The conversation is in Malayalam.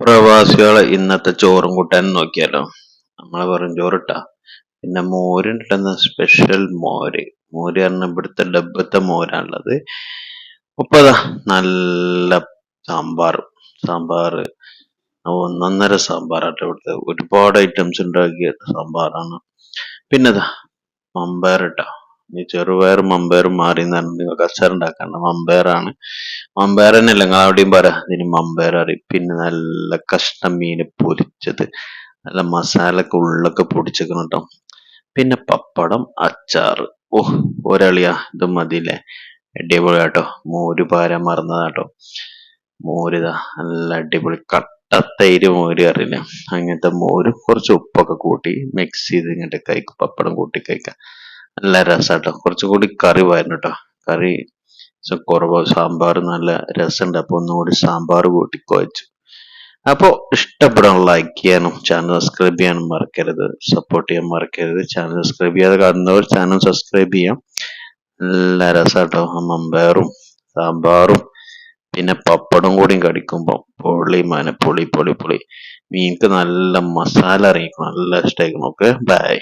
പ്രവാസികളെ ഇന്നത്തെ ചോറും കൂട്ടാൻ നോക്കിയാലോ? നമ്മളെ വെറും ചോറിട്ടാ. പിന്നെ മോരുണ്ടെന്ന സ്പെഷ്യൽ മോര്. മോര് പറഞ്ഞ ഇവിടുത്തെ ഡബത്തെ മോരാണുള്ളത്. ഉപ്പതാ നല്ല സാമ്പാർ. സാമ്പാർ ഒന്നൊന്നര സാമ്പാറാട്ടോ ഇവിടുത്തെ. ഒരുപാട് ഐറ്റംസ് ഉണ്ടാക്കിയ സാമ്പാറാണ്. പിന്നെതാ മമ്പയർ ഈ ചെറുപയറും മമ്പയറും മാറി നിങ്ങൾക്ക് അച്ചാർ ഉണ്ടാക്കണ്ട. മമ്പയറാണ്. മമ്പയർ തന്നെയല്ല നിങ്ങൾ അവിടെയും പറ ഇതിന് മമ്പയർ അറിയും. പിന്നെ നല്ല കഷ്ണം മീൻ പൊരിച്ചത്. നല്ല മസാലയൊക്കെ ഉള്ളൊക്കെ പൊടിച്ചേക്കണം കേട്ടോ പിന്നെ പപ്പടം അച്ചാറ് ഓ ഒരളിയാ. ഇത് മതിയില്ലേ? അടിപൊളി കേട്ടോ മോര് പാരാൻ മറന്നതാട്ടോ. മോരിതാ. നല്ല അടിപൊളി. കട്ട തൈര് മോര് അറിയില്ല? അങ്ങനത്തെ മോര് കുറച്ച് ഉപ്പൊക്കെ കൂട്ടി മിക്സ് ചെയ്ത് ഇങ്ങോട്ട് കഴിക്കും. പപ്പടം കൂട്ടി കഴിക്കാം നല്ല രസാട്ടോ. കുറച്ചുകൂടി കറി വരണം കേട്ടോ കറി കുറവ്. സാമ്പാർ നല്ല രസമുണ്ട് അപ്പൊ ഒന്നുകൂടി സാമ്പാർ കൂട്ടി കുഴച്ചു. അപ്പോൾ ഇഷ്ടപ്പെടാൻ ലൈക്ക് ചെയ്യാനും ചാനൽ സബ്സ്ക്രൈബ് ചെയ്യാനും മറക്കരുത്. സപ്പോർട്ട് ചെയ്യാൻ മറക്കരുത്. ചാനൽ സബ്സ്ക്രൈബ് ചെയ്യാതെ കാണുന്നവർ ചാനൽ സബ്സ്ക്രൈബ് ചെയ്യാം. നല്ല രസാട്ടോ. മമ്പയറും സാമ്പാറും പിന്നെ പപ്പടം കൂടി കടിക്കുമ്പോൾ പൊളി മന പൊളി പൊളി. പൊളി മീൻക്ക് നല്ല മസാല അറിയിക്കണം നല്ല ഇഷ്ടമായിരിക്കണം ഓക്കെ ബൈ